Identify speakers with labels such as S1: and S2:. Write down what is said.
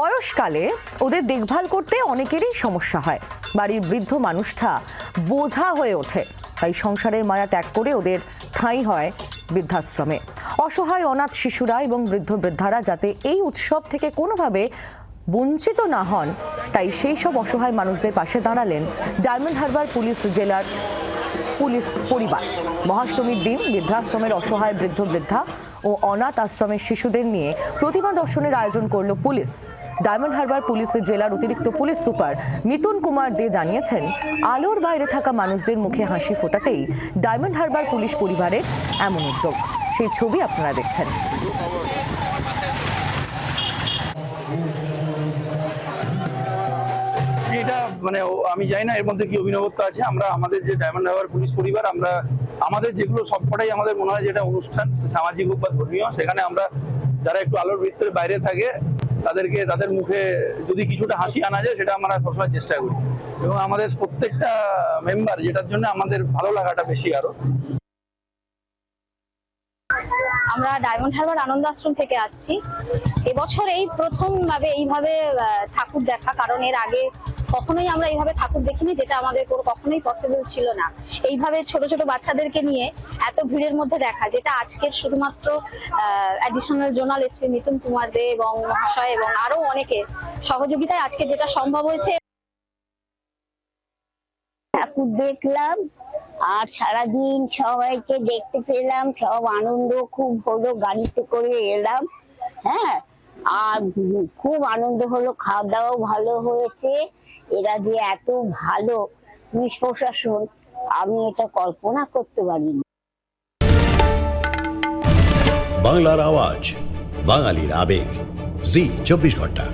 S1: বয়সকালে ওদের দেখভাল করতে অনেকেরই সমস্যা হয়। বাড়ির বৃদ্ধ মানুষটা বোঝা হয়ে ওঠে, তাই সংসারের মায়া ত্যাগ করে ওদের ঠাঁই হয় বৃদ্ধাশ্রমে। অসহায় অনাথ শিশুরা এবং বৃদ্ধ বৃদ্ধারা যাতে এই উৎসব থেকে কোনোভাবে বঞ্চিত না হন, তাই সেই সব অসহায় মানুষদের পাশে দাঁড়ালেন ডায়মন্ড হারবার পুলিশ জেলার পুলিশ পরিবার। মহাষ্টমীর দিন বৃদ্ধাশ্রমের অসহায় বৃদ্ধ বৃদ্ধা ও অনাথ আশ্রমের শিশুদের নিয়ে প্রতিমা দর্শনের আয়োজন করল পুলিশ। ডায়মন্ড হারবার পুলিশ জেলার অতিরিক্ত পুলিশ সুপার মিতুন কুমার দে জানিয়েছেন, আলোর বাইরে থাকা মানুষদের মুখে হাসি ফোটাতেই ডায়মন্ড হারবার পুলিশ পরিবারের এমন উদ্যোগ। সেই ছবি আপনারা দেখছেন।
S2: এটা মানে আমি জানি না এর মধ্যে কি অভিনবত্ব আছে। আমরা, আমাদের যে ডায়মন্ড হারবার পুলিশ পরিবার, আমরা, আমাদের যেগুলো সবকটাই আমাদের মনে হয় যেটা অনুষ্ঠান, সামাজিক হোক বা ধর্মীয়, সেখানে আমরা যারা একটু আলোর বৃত্তের বাইরে থাকে তাদেরকে, তাদের মুখে যদি কিছুটা হাসি আনা যায়, সেটা আমরা সবসময় চেষ্টা করি। এবং আমাদের প্রত্যেকটা মেম্বার যেটার জন্য আমাদের ভালো লাগাটা বেশি আরও।
S3: আমরা ডায়মন্ড হারবার আনন্দ আশ্রম থেকে আসছি। এবছর এই প্রথম ভাবে এইভাবে ঠাকুর দেখা, কারণ এর আগে কখনোই আমরা এইভাবে ঠাকুর দেখিনি, যেটা আমাদের কখনোই পসিবল ছিল না। এইভাবে ছোট ছোট বাচ্চাদেরকে নিয়ে এত ভিড়ের মধ্যে দেখা, যেটা আজকের শুধুমাত্র additional zonal SP Mithun Kumar De এবং মহাশয় এবং আরও অনেকে সহযোগিতায় আজকে যেটা সম্ভব হয়েছে।
S4: ঠাকুর দেখলাম আর সারাদিন সবাইকে দেখতে পেলাম, সব আনন্দ, খুব হলো, গাড়িতে করে এলাম হ্যাঁ? আর খুব আনন্দ হলো, খাওয়া দাওয়াও ভালো হয়েছে। এরা যে এত ভালো পুলিশ প্রশাসন, আমি এটা কল্পনা করতে পারিনি।
S5: বাংলার আওয়াজ, বাঙালির আবেগ। জি, চব্বিশ ঘণ্টা।